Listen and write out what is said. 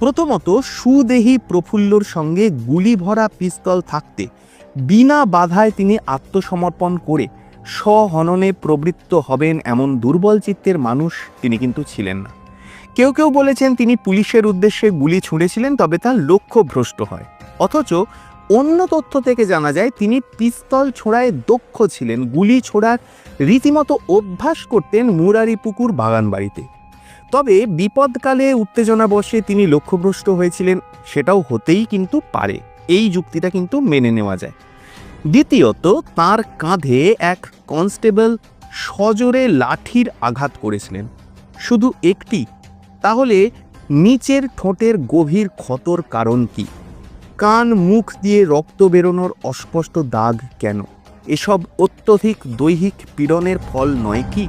প্রথমত সুদেহী প্রফুল্লর সঙ্গে গুলি ভরা পিস্তল থাকতে, বিনা বাধায় তিনি আত্মসমর্পণ করে স্বহননে প্রবৃত্ত হবেন এমন দুর্বল চিত্তের মানুষ তিনি কিন্তু ছিলেন না। কেউ কেউ বলেছেন তিনি পুলিশের উদ্দেশ্যে গুলি ছুঁড়েছিলেন, তবে তার লক্ষ্য ভ্রষ্ট হয়। অথচ অন্য তথ্য থেকে জানা যায়, তিনি পিস্তল ছোড়ায় দক্ষ ছিলেন। গুলি ছোড়ার রীতিমতো অভ্যাস করতেন মুরারি পুকুর বাগান বাড়িতে তবে বিপদকালে উত্তেজনা বসে তিনি লক্ষ্যভ্রষ্ট হয়েছিলেন, সেটাও হতেই কিন্তু পারে। এই যুক্তিটা কিন্তু মেনে নেওয়া যায়। দ্বিতীয়ত, তার কাঁধে এক কনস্টেবল সজোরে লাঠির আঘাত করেছিলেন। শুধু একটি, তাহলে নিচের ঠোঁটের গভীর ক্ষতর কারণ কি? কান মুখ দিয়ে রক্ত বেরোনোর অস্পষ্ট দাগ কেন? এসব অত্যধিক দৈহিক পীড়নের ফল নয় কি?